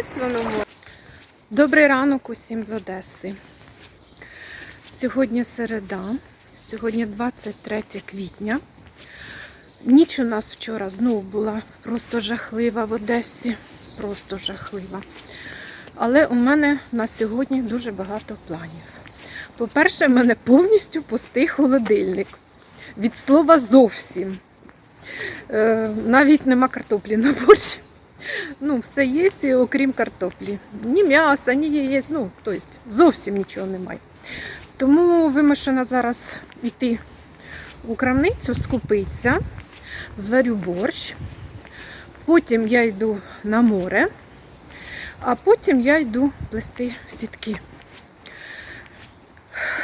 Ось воно. море. Добрий ранок усім з Одеси. Сьогодні середа, сьогодні 23 квітня. Ніч у нас вчора знову була просто жахлива в Одесі. Просто жахлива. Але у мене на сьогодні дуже багато планів. По-перше, в мене повністю пустий холодильник. Від слова зовсім. Е, навіть нема картоплі на борщ. Ну, все є, окрім картоплі. Ні м'яса, ні яєць, ну, тобто зовсім нічого немає. Тому вимушена зараз йти у крамницю, скупитися, зварю борщ. Потім я йду на море, а потім я йду плести сітки.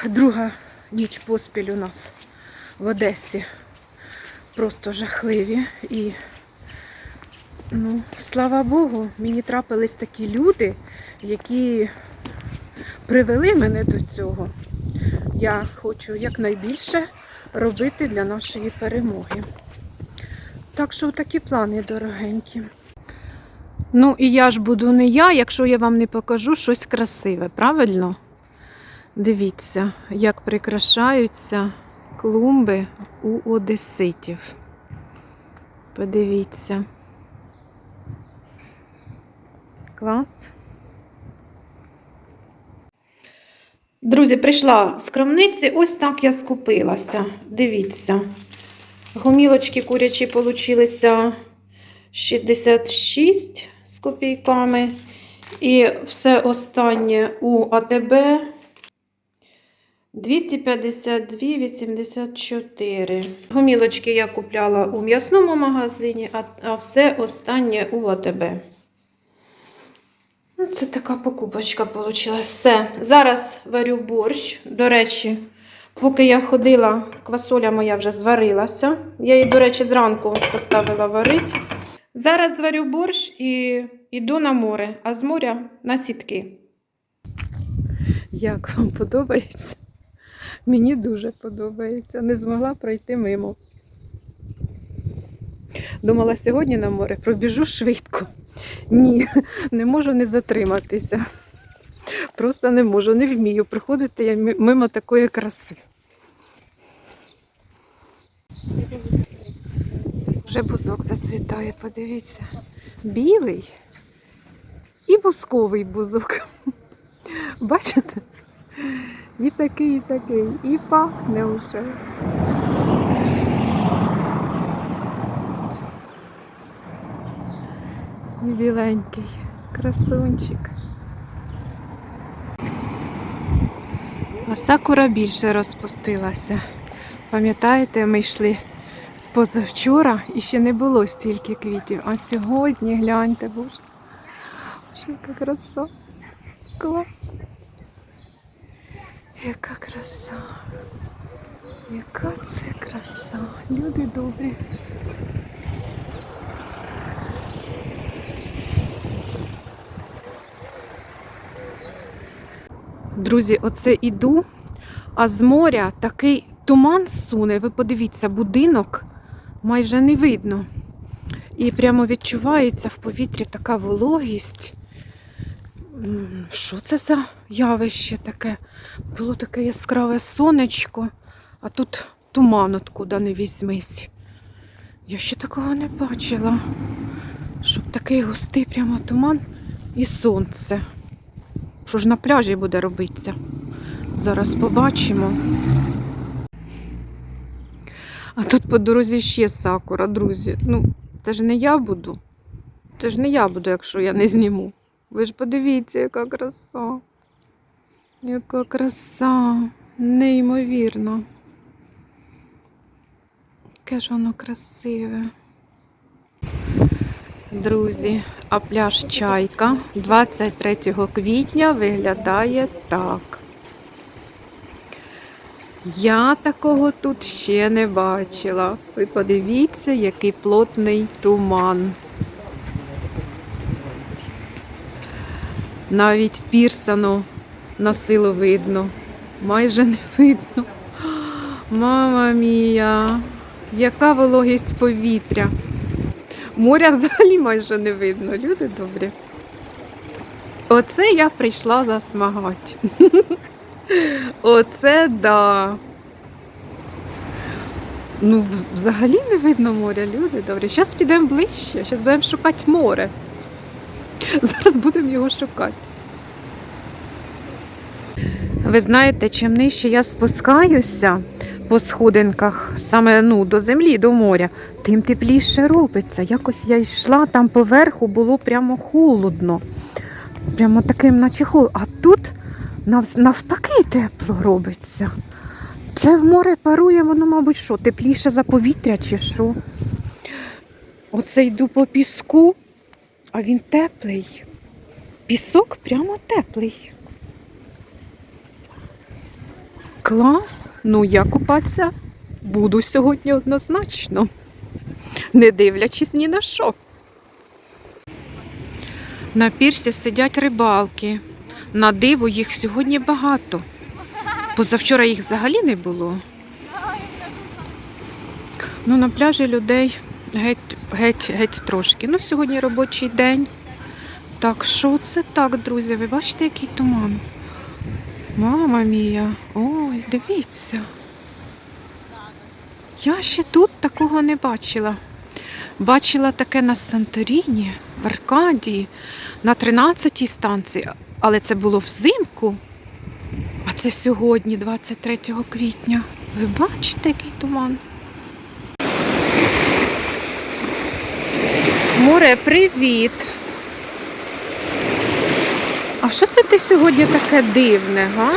Друга ніч поспіль у нас в Одесі просто жахливі. І, ну, слава Богу, мені трапились такі люди, які привели мене до цього. Я хочу якнайбільше робити для нашої перемоги. Так що такі плани дорогенькі. Ну і я ж буду не я, якщо я вам не покажу щось красиве, правильно? Дивіться, як прикрашаються клумби у одеситів. Подивіться. Клас. Друзі, прийшла з крамниці, ось так я скупилася. Дивіться. Гомілочки курячі получилися 66 з копійками. І все останнє у АТБ 252,84. Гомілочки я купляла у м'ясному магазині, а, все останнє у АТБ. Ну, Це така покупочка вийшла. Все. Зараз варю борщ. До речі, поки я ходила, квасоля моя вже зварилася. Я її, до речі, зранку поставила варити. Зараз зварю борщ і йду на море, а з моря на сітки. Як вам подобається? Мені дуже подобається. Не змогла пройти мимо. Думала, сьогодні на море пробіжу швидко. Ні, не можу не затриматися. Просто не можу, не вмію приходити я мимо такої краси. Вже бузок зацвітає, подивіться. Білий і бусковий бузок. Бачите? І такий, і такий, і пахне уже. Біленький, красунчик. А сакура більше розпустилася. Пам'ятаєте, ми йшли позавчора і ще не було стільки квітів. А сьогодні гляньте, боже. Яка краса. Клас. Яка краса. Яка це краса. Люди добрі. Друзі, оце іду, а з моря такий туман суне. Ви подивіться, будинок майже не видно. І прямо відчувається в повітрі така вологість. Що це за явище таке? Було таке яскраве сонечко, а тут туман откуда не візьмись. Я ще такого не бачила. Щоб такий густий прямо туман і сонце. Що ж на пляжі буде робитися? Зараз побачимо. А тут по дорозі ще сакура, друзі. Ну, це ж не я буду. Це ж не я буду, якщо я не зніму. Ви ж подивіться, яка краса. Яка краса. Неймовірно. Яке ж воно красиве. Друзі, а пляж Чайка 23 квітня виглядає так. Я такого тут ще не бачила. Ви подивіться, який плотний туман. Навіть пірсану на силу видно. Майже не видно. Мама мія, яка вологість повітря. Моря взагалі майже не видно, люди добрі. Оце я прийшла засмагати. Оце да. Ну, взагалі не видно моря, люди добрі. Зараз підемо ближче, зараз будемо шукати море. Зараз будемо його шукати. Ви знаєте, чим нижче я спускаюся по сходинках, саме ну, до землі, до моря, тим тепліше робиться. Якось я йшла, там поверху було прямо холодно. Прямо таким, наче холод. А тут нав- навпаки тепло робиться. Це в море парує, воно, мабуть, що, тепліше за повітря чи що. Оце йду по піску, а він теплий. Пісок прямо теплий. Клас. Ну, я купатися буду сьогодні однозначно, не дивлячись ні на що. На пірсі сидять рибалки. На диво їх сьогодні багато. Позавчора їх взагалі не було. Ну, на пляжі людей геть, геть, геть трошки. Ну, сьогодні робочий день. Так, що це так, друзі? Ви бачите, який туман? Мама мія, ой, дивіться. Я ще тут такого не бачила. Бачила таке на Санторіні, в Аркадії, на 13-й станції, але це було взимку. А це сьогодні, 23 квітня. Ви бачите, який туман? Море, привіт! А що це ти сьогодні таке дивне, га?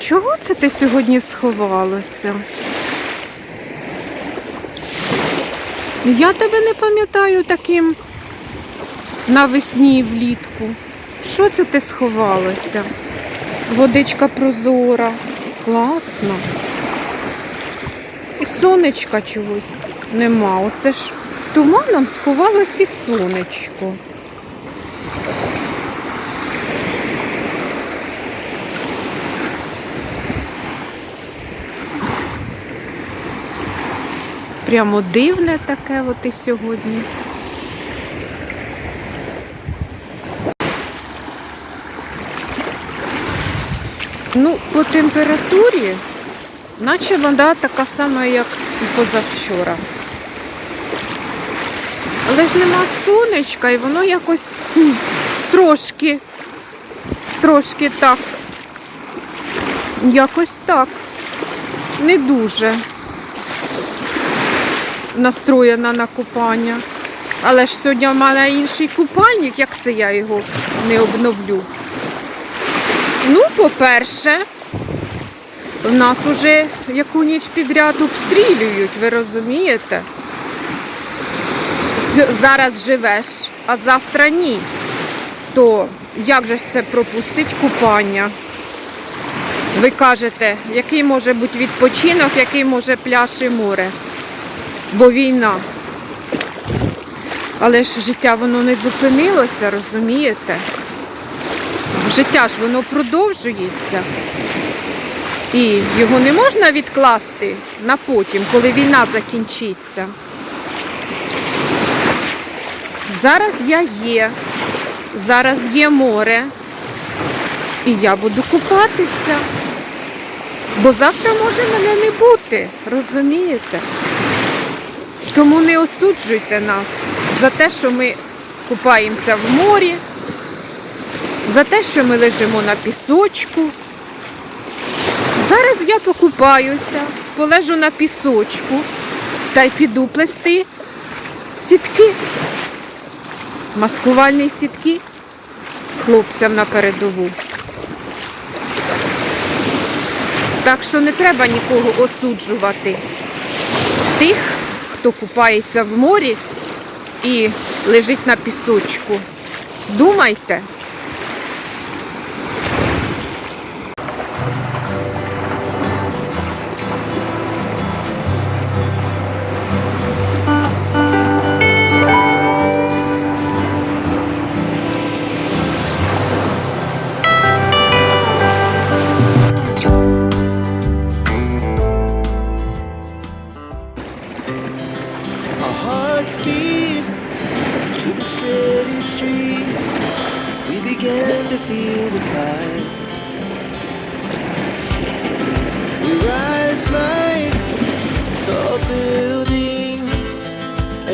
Чого це ти сьогодні сховалося? Я тебе не пам'ятаю таким навесні і влітку. Що це ти сховалося? Водичка прозора. Класно. Сонечка чогось нема. Оце ж туманом сховалось і сонечко. Прямо дивне таке от і сьогодні. Ну, по температурі, наче вода така сама, як і позавчора. Але ж нема сонечка, і воно якось трошки, трошки так, якось так, не дуже настроєна на купання. Але ж сьогодні в мене інший купальник, як це я його не обновлю. Ну, по-перше, в нас уже яку ніч підряд обстрілюють, ви розумієте? Зараз живеш, а завтра ні. То як же це пропустить купання? Ви кажете, який може бути відпочинок, який може пляж і море? Бо війна. Але ж життя воно не зупинилося, розумієте? Життя ж воно продовжується. І його не можна відкласти на потім, коли війна закінчиться. Зараз я є, зараз є море, і я буду купатися. Бо завтра може мене не бути, розумієте? Тому не осуджуйте нас за те, що ми купаємося в морі, за те, що ми лежимо на пісочку. Зараз я покупаюся, полежу на пісочку та й піду плести сітки, маскувальні сітки хлопцям на передову. Так що не треба нікого осуджувати. Тих, хто купається в морі і лежить на пісочку. Думайте.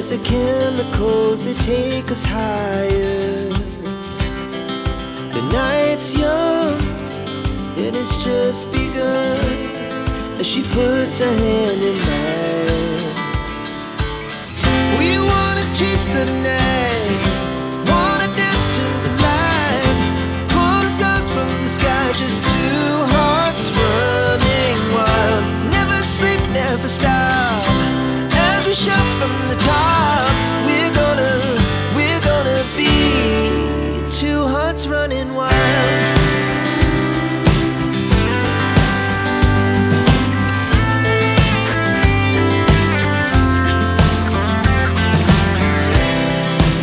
As the chemicals they take us higher. The night's young and it's just begun as she puts her hand in mine. We wanna chase the night, wanna dance to the light, pull stars from the sky, just two hearts running wild. Never sleep, never stop.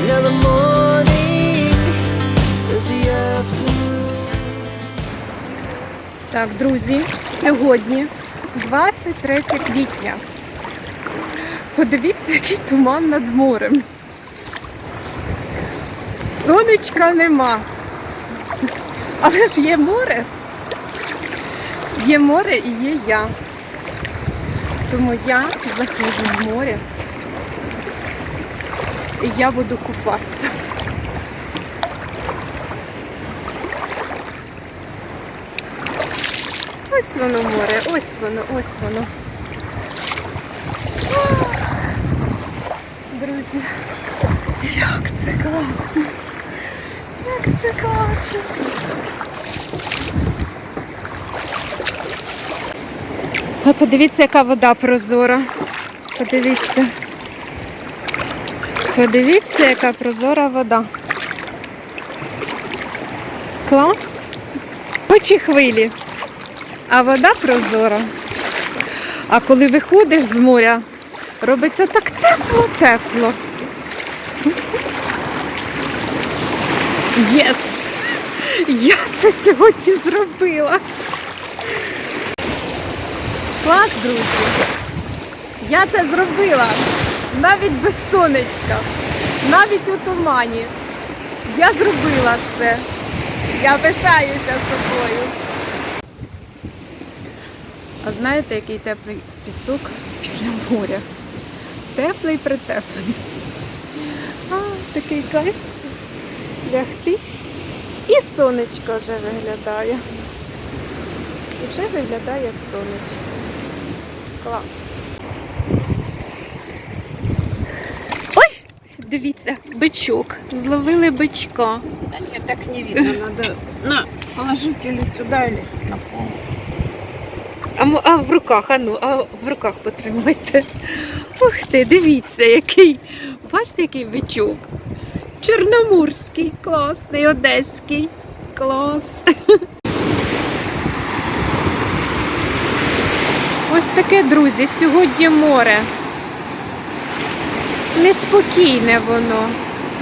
Now the morning is the afternoon. Так, друзі, сьогодні 23 квітня. Подивіться, який туман над морем. Сонечка нема. Але ж є море. Є море і є я. Тому я заходжу в море. І я буду купатися. Ось воно море, ось воно, ось воно. Друзі, як це класно! Як це класно! А подивіться, яка вода прозора. Подивіться. Подивіться, яка прозора вода. Клас. Очі хвилі а вода прозора. А коли виходиш з моря, робиться так тепло-тепло. Єс! Я це сьогодні зробила. Клас, друзі! Я це зробила навіть без сонечка, навіть у тумані. Я зробила це. Я пишаюся собою. А знаєте, який теплий пісок після моря? Теплий притеплий. А, такий кайф. Лягти. І сонечко вже виглядає. І вже виглядає сонечко. Клас. Ой! Дивіться, бичок. Зловили бичка. Да нет, так не видно. Надо на, положить или сюда, или на пол. А, а в руках, а ну, а в руках потримайте. Ух ти, дивіться, який. Бачите, який бичок. Чорноморський, класний, одеський. Клас. Ось таке, друзі, сьогодні море. Неспокійне воно.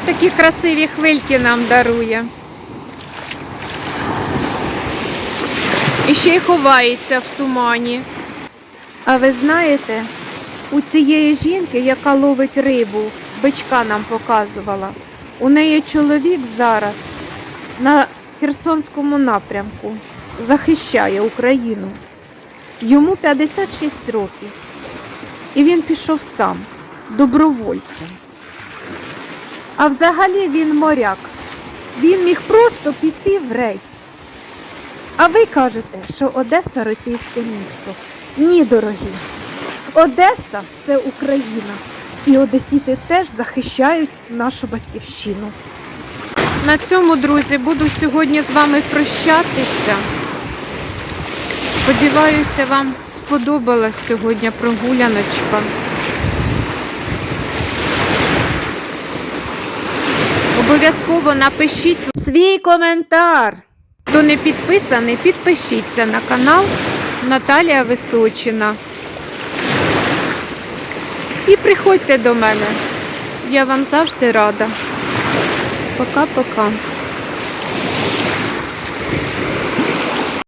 Такі красиві хвильки нам дарує. І ще й ховається в тумані. А ви знаєте, у цієї жінки, яка ловить рибу, бичка нам показувала, у неї чоловік зараз на Херсонському напрямку захищає Україну. Йому 56 років. І він пішов сам, добровольцем. А взагалі він моряк. Він міг просто піти в рейс. А ви кажете, що Одеса російське місто. Ні, дорогі. Одеса це Україна. І одесіти теж захищають нашу батьківщину. На цьому, друзі, буду сьогодні з вами прощатися. Сподіваюся, вам сподобалась сьогодні прогуляночка. Обов'язково напишіть свій коментар. Хто не підписаний, підпишіться на канал Наталія Височина. І приходьте до мене. Я вам завжди рада. Пока-пока.